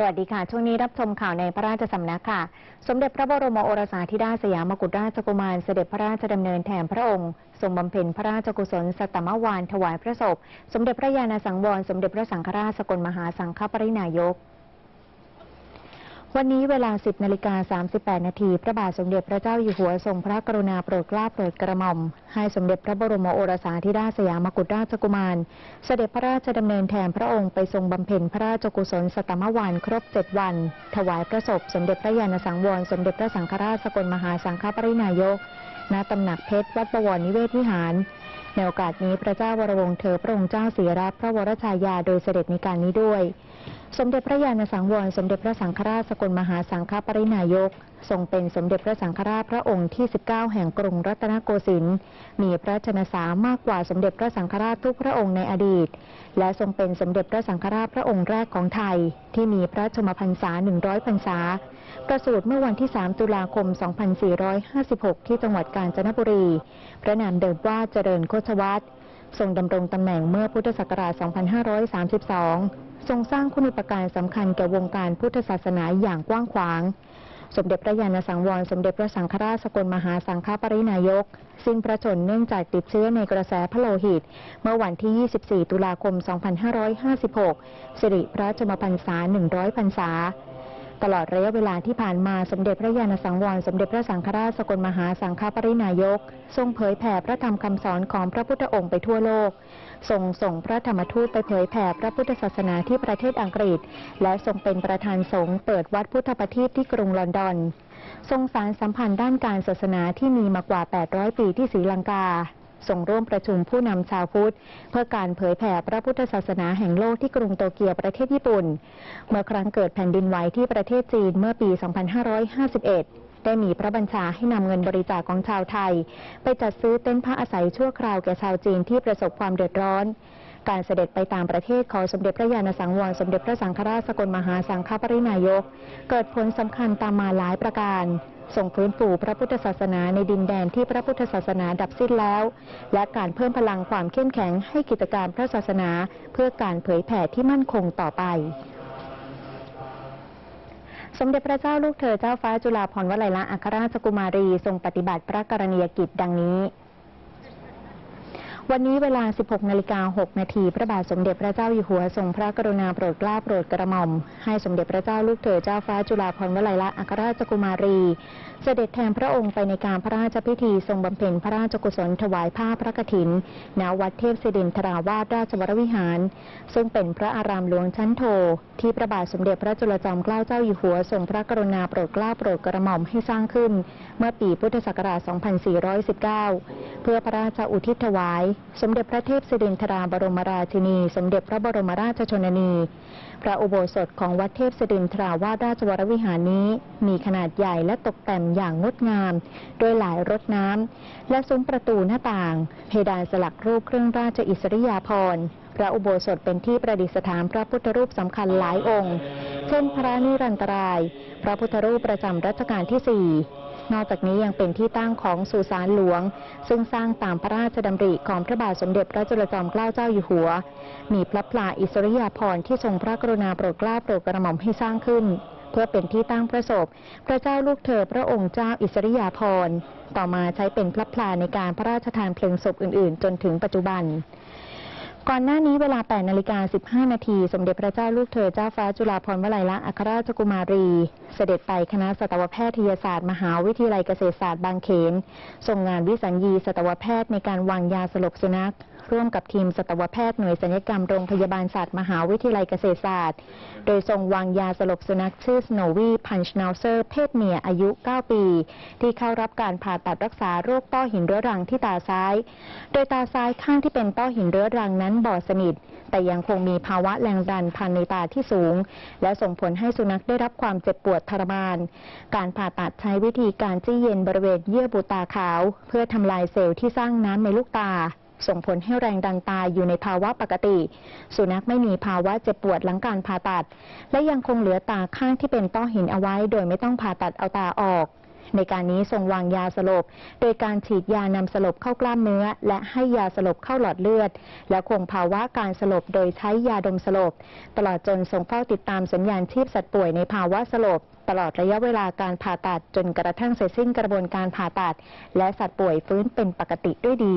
สวัสดีค่ะ ช่วงนี้รับชมข่าวในพระราชสำนักค่ะ สมเด็จพระบรมโอรสาธิดาสยามกุฎราชกุมารเสด็จพระราชดำเนินแทนพระองค์ทรงบำเพ็ญพระราชกุศลสัตตมวานถวายพระศพ สมเด็จพระญาณสังวร สมเด็จพระสังฆราชสกลมหาสังฆปรินายก วันนี้เวลา 10นาฬิกา38 นาทีพระบาทสมเด็จพระเจ้าอยู่หัวทรงพระกรุณาโปรดเกล้าโปรดกระหม่อม ให้สมเด็จพระบรมโอรสาธิดาชสยามกุฎราชกุมาร เสด็จพระราชดำเนินแทนพระองค์ไปทรงบำเพ็ญพระราชกุศลสตตมวานครบ 7 วัน ถวายพระศพสมเด็จพระญาณสังวร สมเด็จพระสังฆราชสกลมหาสังฆปรินายก ณตำหนักเพชรวัดบวรนิเวศวิหารในโอกาสนี้พระเจ้าวรวงศ์เธอพระองค์เจ้าเสียรับพระวรชายาโดยเสด็จในการนี้ด้วยสมเด็จพระญาณสังวรสมเด็จพระสังฆราชสกลมหาสังฆปรินายก ทรงเป็นสมเด็จพระสังฆราชพระองค์ที่ 19 แห่งกรุงรัตนโกสินทร์มีพระชนสามากกว่าสมเด็จพระสังฆราชทุกพระองค์ในอดีต และทรงเป็นสมเด็จพระสังฆราชพระองค์แรกของไทย ที่มีพระชมพรรษา 100 พรรษา ประสูติเมื่อวันที่ 3 ตุลาคม 2456 ที่จังหวัดกาญจนบุรี พระนามเดิมว่าเจริญโคชวัตรทรงดำรงตำแหน่งเมื่อพุทธศักราช 2532 ทรงสร้างคุณูปการสำคัญแก่วงการพุทธศาสนาอย่างกว้างขวาง สมเด็จพระญาณสังวร สมเด็จพระสังฆราชสกลมหาสังฆปรินายก สิ้นพระชนเนื่องจากติดเชื้อในกระแสพระโลหิต เมื่อวันที่ 24 ตุลาคม 2556 สิริพระชมพรรษา 100 พรรษา ตลอดระยะเวลาที่ผ่านมาสมเด็จพระญาณสังวร สมเด็จพระสังฆราชสกลมหาสังฆปรินายก ทรงเผยแผ่พระธรรมคำสอนของพระพุทธองค์ไปทั่วโลกทรงส่งพระธรรมทูตไปเผยแผ่พระพุทธศาสนาที่ประเทศอังกฤษ และทรงเป็นประธานสงฆ์เปิดวัดพุทธประทีปที่กรุงลอนดอน ทรงสารสัมพันธ์ด้านการศาสนาที่มีมากว่า 800 ปีที่ศรีลังกา ส่งร่วมประชุมผู้นำชาวพุทธ เพื่อการเผยแผ่พระพุทธศาสนาแห่งโลกที่กรุงโตเกียวประเทศญี่ปุ่น เมื่อครั้งเกิดแผ่นดินไหวที่ประเทศจีนเมื่อปี 2551ได้มีพระบัญชาให้นำเงินบริจาคของชาวไทย ไปจัดซื้อเต็นท์พักอาศัยชั่วคราวแก่ชาวจีนที่ประสบความเดือดร้อน การเสด็จไปต่างประเทศของสมเด็จพระญาณสังวรสมเด็จพระสังฆราชสกลมหาสังฆปรินายก เกิดผลสำคัญตามมาหลายประการส่งฟื้นฟูพระพุทธศาสนาในดินแดนที่พระพุทธศาสนาดับสิ้นแล้ว และการเพิ่มพลังความเข้มแข็งให้กิจการพระศาสนา เพื่อการเผยแผ่ที่มั่นคงต่อไป สมเด็จพระเจ้าลูกเธอเจ้าฟ้าจุฬาภรณ์วลัยลักษณ์อัครราชกุมารี ทรงปฏิบัติพระกรณียกิจดังนี้ วันนี้เวลา 16 นาฬิกา 6 นาที พระบาทสมเด็จพระเจ้าอยู่หัวทรงพระกรุณาโปรดเกล้าโปรดกระหม่อม ให้สมเด็จพระเจ้าลูกเธอเจ้าฟ้าจุฬาภรณ์วลัยลักษณ์อัครราชกุมารี เสด็จแทนพระองค์ไปในการพระราชพิธีทรงบำเพ็ญพระราชกุศลถวายผ้าพระกฐิน ณ วัดเทพศิรินทราวาสราชวรวิหาร ซึ่งเป็นพระอารามหลวงชั้นโท ที่พระบาทสมเด็จพระจุลจอมเกล้าเจ้าอยู่หัวทรงพระกรุณาโปรดเกล้าโปรดกระหม่อมให้สร้างขึ้น เมื่อปีพุทธศักราช 2419 เพื่อพระราชอุทิศถวายสมเด็จพระเทพศิรินทราบรมราชินี สมเด็จพระบรมราชชนนี พระอุโบสถของวัดเทพศิรินทราวาสราชวรวิหารนี้ มีขนาดใหญ่และตกแต่งอย่างงดงาม โดยหลายรถน้ำ และซุ้มประตูหน้าต่าง เพดานสลักรูปเครื่องราชอิสริยาภรณ์พระอุโบสถเป็นที่ประดิษฐานพระพุทธรูปสำคัญหลายองค์ เช่นพระนิรันตราย พระพุทธรูปประจำรัชกาลที่สี่ นอกจากนี้ยังเป็นที่ตั้งของสุสานหลวง ซึ่งสร้างตามพระราชดำริของพระบาทสมเด็จพระจุลจอมเกล้าเจ้าอยู่หัว มีพระพลาอิสริยาภรณ์ที่ทรงพระกรุณาโปรดเกล้าโปรดกระหม่อมให้สร้างขึ้น เพื่อเป็นที่ตั้งประสบพระเจ้าลูกเธอพระองค์เจ้าอิสริยาภรณ์ต่อมาใช้เป็นพระพลาในการพระราชทานเพลิงศพอื่น ๆ จนถึงปัจจุบัน ก่อนหน้านี้เวลา 8 นาฬิกา 15 นาที สมเด็จพระเจ้าลูกเธอเจ้าฟ้าจุฬาภรณ์วลัยลักษณ์อัครราชกุมารี เสด็จไปคณะสัตวแพทยศาสตร์ มหาวิทยาลัยเกษตรศาสตร์บางเขนส่งงานวิสัญญีสัตวแพทย์ในการวางยาสลบสุนัข ร่วมกับทีมสัตวแพทย์หน่วยศัลยกรรมโรงพยาบาลศาสตร์มหาวิทยาลัยเกษตรศาสตร์ โดยทรงวางยาสลบสุนัขชื่อ Snowy Punch Schnauzer เพศเมียอายุ 9 ปี ที่เข้ารับการผ่าตัดรักษาโรคต้อหินเรื้อรังที่ตาซ้าย โดยตาซ้ายข้างที่เป็นต้อหินเรื้อรังนั้นบอดสนิท แต่ยังคงมีภาวะแรงดันภายในตาที่สูง และส่งผลให้สุนัขได้รับความเจ็บปวดทรมาน การผ่าตัดใช้วิธีการจี้เย็นบริเวณเยื่อบุตาขาว เพื่อทำลายเซลล์ที่สร้างน้ำในลูกตา ส่งผลให้แรงดันตาอยู่ในภาวะปกติ สุนัขไม่มีภาวะเจ็บปวดหลังการผ่าตัด และยังคงเหลือตาข้างที่เป็นต้อหินเอาไว้ โดยไม่ต้องผ่าตัดเอาตาออก ในการนี้ทรงวางยาสลบ โดยการฉีดยานำสลบเข้ากล้ามเนื้อ และให้ยาสลบเข้าหลอดเลือด และคงภาวะการสลบโดยใช้ยาดมสลบ ตลอดจนทรงเฝ้าติดตามสัญญาณชีพสัตว์ป่วยในภาวะสลบตลอดระยะเวลาการผ่าตัดจนกระทั่งเสร็จสิ้นกระบวนการผ่าตัด และสัตว์ป่วยฟื้นเป็นปกติด้วยดี